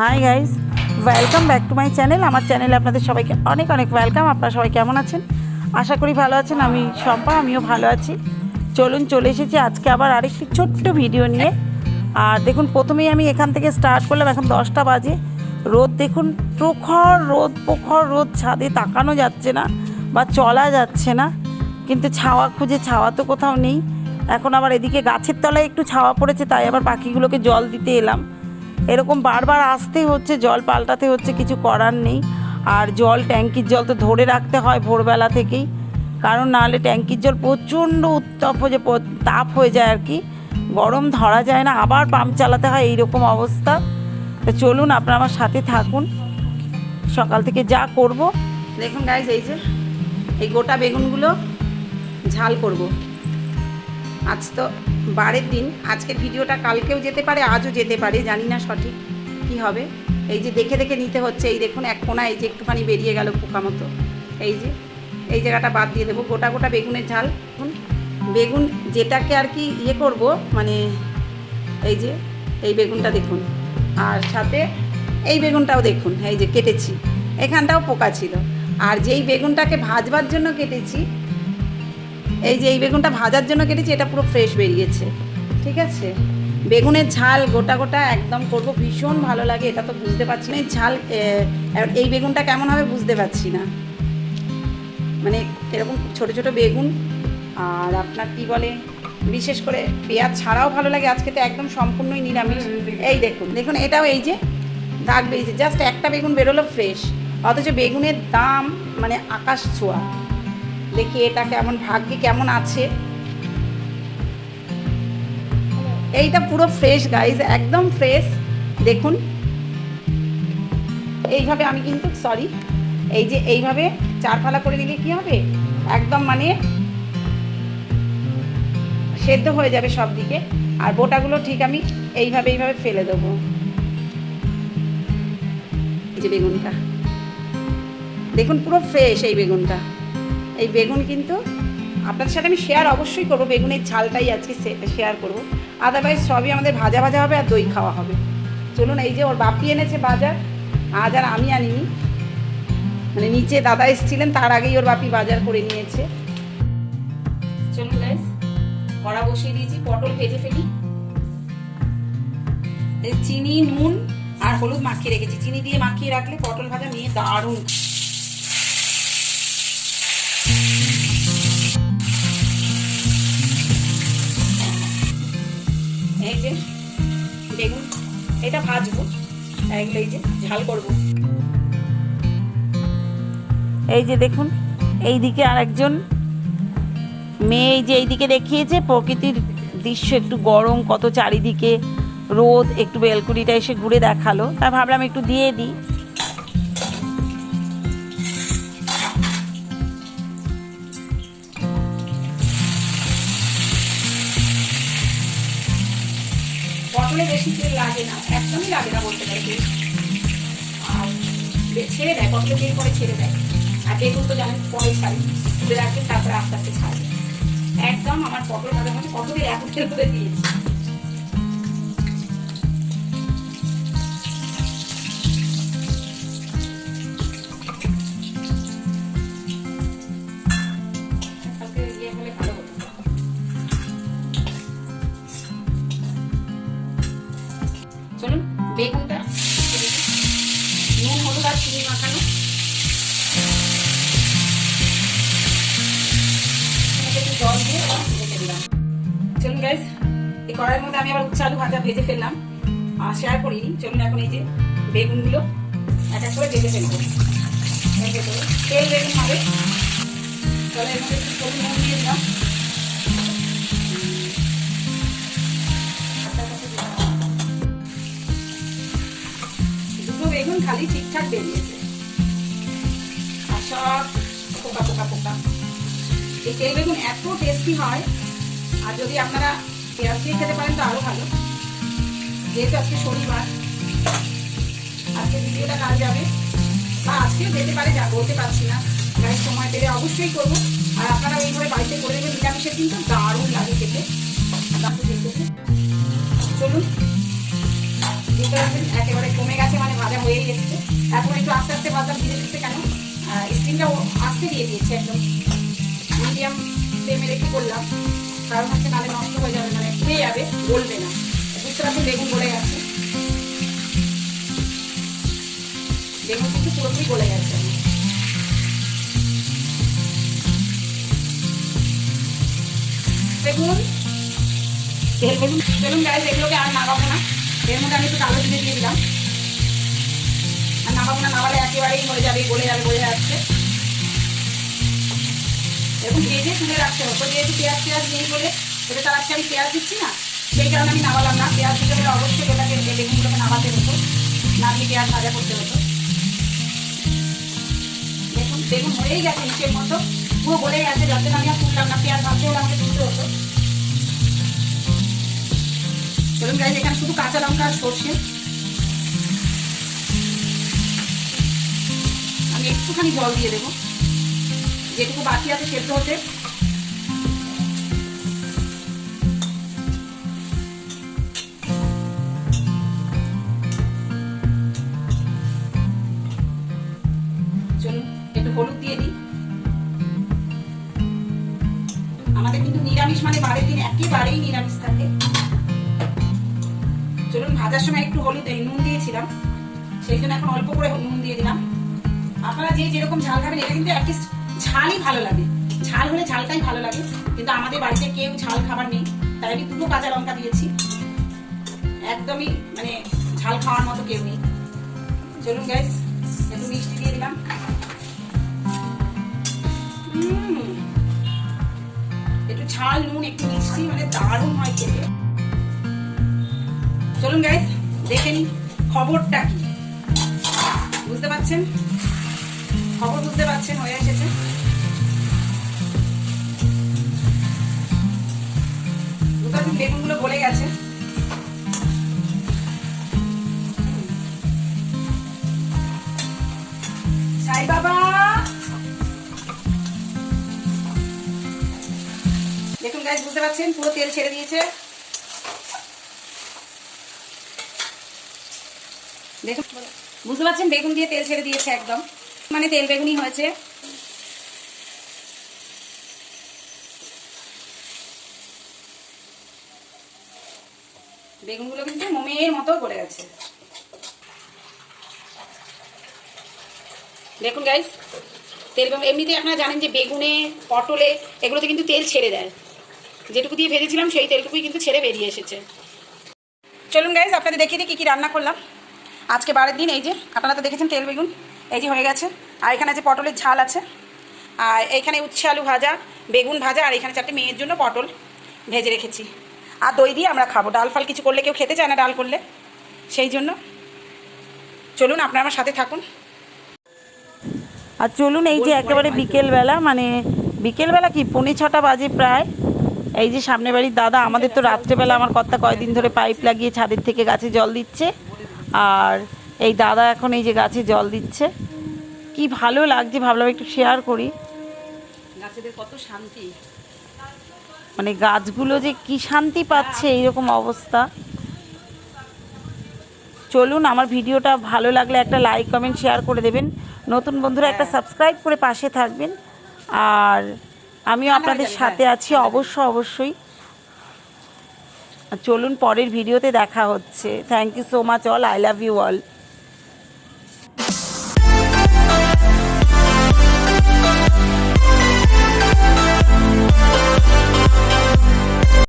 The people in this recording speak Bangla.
Hi guys welcome back to my channel আমার চ্যানেলে আপনাদের সবাইকে অনেক অনেক ওয়েলকাম আপনারা সবাই কেমন আছেন? আশা করি ভালো আছেন। আমি শম্পা, আমিও ভালো আছি। চলুন চলে এসেছি আজকে আবার আরেকটি ছোট্ট ভিডিও নিয়ে। আর দেখুন, প্রথমেই আমি এখান থেকে স্টার্ট করলাম। এখন দশটা বাজে। রোদ দেখুন, প্রখর রোদ প্রখর রোদ। ছাদে তাকানো যাচ্ছে না বা চলা যাচ্ছে না। কিন্তু ছাওয়া খুঁজে, ছাওয়া তো কোথাও নেই। এখন আবার এদিকে গাছের তলায় একটু ছাওয়া পড়েছে, তাই আবার পাখিগুলোকে জল দিতে এলাম। এরকম বারবার আসতে হচ্ছে, জল পাল্টাতে হচ্ছে, কিছু করার নেই। আর জল, ট্যাঙ্কির জল তো ধরে রাখতে হয় ভোরবেলা থেকেই। কারণ নাহলে ট্যাঙ্কির জল প্রচণ্ড উত্তপ হয়ে তাপ হয়ে যায় আর কি। গরম ধরা যায় না, আবার পাম্প চালাতে হয়, এইরকম অবস্থা। তো চলুন, আপনারা আমার সাথে থাকুন। সকাল থেকে যা করব। দেখুন গাইজ এই যে, এই গোটা বেগুনগুলো ঝাল করব। আজ তো বারের দিন। আজকের ভিডিওটা কালকেও যেতে পারে, আজও যেতে পারে, জানি না সঠিক কি হবে। এই যে দেখে দেখে নিতে হচ্ছে, এই দেখুন এক কোনা এই যে একটুখানি বেরিয়ে গেল পোকা মতো। এই যে, এই জায়গাটা বাদ দিয়ে দেবো, গোটা গোটা বেগুনের ঝাল। বেগুন যেটাকে আর কি ইয়ে করব মানে এই যে, এই বেগুনটা দেখুন। আর সাথে এই বেগুনটাও দেখুন, এই যে কেটেছি। এখানটাও পোকা ছিল। আর যেই বেগুনটাকে ভাজবার জন্য কেটেছি এই যে এই বেগুনটা ভাজার জন্য কেটেছি, এটা পুরো ফ্রেশ বেরিয়েছে। ঠিক আছে? বেগুনের ঝাল গোটা গোটা একদম করব, ভীষণ ভালো লাগে, এটা তো বুঝতে পারছি না। এই ঝাল এই বেগুনটা কেমন হবে বুঝতে পারছি না। মানে এরকম ছোট ছোট বেগুন, আর আপনার কি বলে, বিশেষ করে পেঁয়াজ ছাড়াও ভালো লাগে, আজকে তো একদম সম্পূর্ণই নিরামিষ। এই দেখুন দেখুন, এটাও এই যে দাগ বেরিয়েছে, জাস্ট একটা বেগুন বেরোলো ফ্রেশ অথচ বেগুনের দাম মানে আকাশ ছোঁয়া। দেখি এটা কেমন, ভাগ্যে কেমন আছে। এইটা পুরো ফ্রেশ গাইজ একদম ফ্রেশ দেখুন। এইভাবে আমি কিন্তু সরি এই যে এইভাবে চার ফালা করে দিলে কি হবে? একদম মানে সেদ্ধ হয়ে যাবে সব দিকে আর বোটাগুলো ঠিক আমি এইভাবে এইভাবে ফেলে দেবো। এই যে বেগুনটা। দেখুন, পুরো ফ্রেশ এই বেগুনটা। এই বেগুন কিন্তু আপনাদের সাথে আমি শেয়ার অবশ্যই করব। বেগুনের ঝালটাই আজকে শেয়ার করব। আদারওয়াইজ সবই আমাদের ভাজা ভাজা হবে আর দই খাওয়া হবে। চলুন এই যে ওর বাপি এনেছে বাজার, আজ আর আমি আনিনি। মানে নিচে দাদা এসেছিলেন, তার আগেই ওর বাপি বাজার করে নিয়েছে। চলুন কড়া বসিয়ে দিয়েছি, পটল ভেজে ফেলি। চিনি, নুন আর হলুদ মাখিয়ে রেখেছি। চিনি দিয়ে মাখিয়ে রাখলে পটল ভাজা নিয়ে দারুণ। এই যে বেগুন, এটা ভাজবো এগুলো এই যে ঝাল এই যে দেখুন এই দিকে আরেকজন মেয়ে যে এইদিকে দেখিয়েছে, প্রকৃতির দৃশ্য একটু গরম, কত চারিদিকে রোদ, একটু বেলকুড়িটা এসে ঘুরে দেখাল। তাই ভাবলাম একটু দিয়ে দিই। পটলে বেশি তেল লাগে না, একদমই লাগে না বলতে পারি। আর ছেড়ে দেয়, কত দিন পরে ছেড়ে দেয়? আর বেগুন তো জানেন পরে ছাড়ি রাখবেন তারপরে আস্তে আস্তে ছাড়বে একদম আমার পটল ভাজার মধ্যে কত দিন এখন তেল করে দিয়েছি। কড়াইয়ের মধ্যে আমি আবার উচ্ছে আলু ভাজা ভেজে ফেললাম। আর শেয়ার করিনি। চলুন এখন এই যে বেগুনগুলো এক এক করে ভেজে ফেলব। তেল বেগুন হবে। তাহলে এর মধ্যে একটু নুন দিয়ে দিলাম। দুটো বেগুন খালি ঠিকঠাক বেরিয়েছে। আর সব পোকা পোকা পোকা। এই তেল বেগুন এত টেস্টি হয়। আর যদি আপনারা পেঁয়াজ দিয়ে খেতে পারেন তো আরও ভালো। যেহেতু আজকে শনিবার, আজকে ভিডিওটা কাল যাবে। বা আজকেও যেতে পারে, যা বলতে পারছি না। গাড়ি সময় পেলে অবশ্যই করব। আর আপনারা এইভাবে বাড়িতে করে দেবেন, নিরামিষের কিন্তু দারুণ লাগে খেতে। চলুন। একেবারে কমে গেছে মানে ভাজা হয়েই এসছে। এখন একটু আস্তে আস্তে ভাজা ধীরে ধীরে কেন? স্ক্রিনটা আস্তে দিয়ে দিয়েছে একদম। মিডিয়াম ফ্লেমে রেখে করলাম। কারণ হচ্ছে নালে নষ্ট হয়ে যাবে মানে পুড়ে যাবে গলবে না। বুঝতে পারছেন? বেগুন গলে গেছে। বেগুন কিন্তু পুরোপুরি গলে গেছে। বেগুন তেল বেগুন বেগুন গাছ এগুলোকে আর নামাবো না। এর মধ্যে আমি একটু কালো জিরে দিয়ে দিলাম। আর নামাবো না নামালে একেবারেই মরে যাবে গলে যাবে বোঝা যাচ্ছে। এরকম ভেজে তুলে রাখতে হতো যেহেতু পেঁয়াজ পেঁয়াজ নেই বলে এটা আমি পেঁয়াজ দিচ্ছি না, সেই কারণে আমি নামালাম না। পেঁয়াজ দিতে হলে অবশ্যই এই বেগুনগুলোকে নামাতে হতো। না দিয়ে পেঁয়াজ ভাজা করতে হতো। দেখুন, বেগুন হয়েই গেছে নিচের মতো। পুরো বলে গেছে, যার আমি আর তুললাম না। পেঁয়াজ ভাজতে হলে আমাকে তুলতে হতো। চলুন গাইজ এখানে শুধু কাঁচা লঙ্কা আর সর্ষে। আমি একটুখানি জল দিয়ে দেবো। যেটুকু বাকি আছে সেদ্ধ হতে আমাদের কিন্তু নিরামিষ মানে বারের দিন নিরামিষ থাকে। চলুন, ভাজার সময় একটু হলুদ নুন দিয়েছিলাম। সেই জন্য এখন অল্প করে নুন দিয়ে দিলাম। আপনারা যে যেরকম ঝাল খাবেন, এটা কিন্তু ঝালই ভালো লাগে। ঝাল হলে ঝালটাই ভালো লাগে। কিন্তু আমাদের বাড়িতে কেউ ঝাল খাবার নেই। তাই আমি দুটো কাঁচা লঙ্কা দিয়েছি। একদমই মানে ঝাল খাওয়ার মতো কেউ নেই। চলুন গ্যাস একটু মিষ্টি দিয়ে দিলাম। একটু ঝাল, নুন, একটু মিষ্টি মানে দারুণ হয় খেতে। চলুন গাইস দেখে নিন খবরটা কি। বুঝতে পারছেন? খবর বুঝতে পারছেন? বেগুনগুলো গলে গেছে। সাই বাবা! দেখুন গাছ বুঝতে পারছেন? পুরো তেল ছেড়ে দিয়েছে। দেখুন, বুঝতে পারছেন? বেগুন দিয়ে তেল ছেড়ে দিয়েছে একদম। মানে তেল বেগুনই হয়েছে। বেগুনগুলো কিন্তু মোমের মতো গলে গেছে। দেখুন গাইস তেল এমনিতে আপনারা জানেন যে বেগুনে, পটলে এগুলোতে কিন্তু তেল ছেড়ে দেয়। যেটুকু দিয়ে ভেজেছিলাম, সেই তেলটুকুই কিন্তু ছেড়ে বেরিয়ে এসেছে। চলুন গাইজ আপনাদের দেখিয়ে দিই কী কী রান্না করলাম। আজকে বারের দিন, এই যে, আপনারা তো দেখেছেন তেল বেগুন, এই যে হয়ে গেছে। আর এখানে আছে পটলের ঝাল আছে। আর এইখানে উচ্ছে আলু ভাজা, বেগুন ভাজা, আর এখানে চারটে মেয়ের জন্য পটল ভেজে রেখেছি। আর দই দিয়ে আমরা খাব। ডাল ফাল কিছু করলে কেউ খেতে চায় না ডাল করলে। সেই জন্য। চলুন আপনারা আমার সাথে থাকুন। আর চলুন এই যে একেবারে বিকেলবেলা মানে বিকেলবেলা কি পৌনে ছটা বাজে প্রায়। এই যে সামনে বাড়ির দাদা আমাদের তো রাত্রেবেলা আমার কর্তা কয়দিন ধরে পাইপ লাগিয়ে ছাদের থেকে গাছে জল দিচ্ছে। আর এই দাদা এখন এই যে গাছে জল দিচ্ছে। কি ভালো লাগছে ভাবলাম একটু শেয়ার করি। গাছেদের কত শান্তি। মানে গাছগুলো যে কি শান্তি পাচ্ছে এইরকম অবস্থা। চলুন আমার ভিডিওটা ভালো লাগলে একটা লাইক কমেন্ট শেয়ার করে দেবেন। নতুন বন্ধুরা একটা সাবস্ক্রাইব করে পাশে থাকবেন। আর আমিও আপনাদের সাথে আছি অবশ্য অবশ্যই। আর চলুন পরের ভিডিওতে দেখা হচ্ছে। Thank you so much all I love you all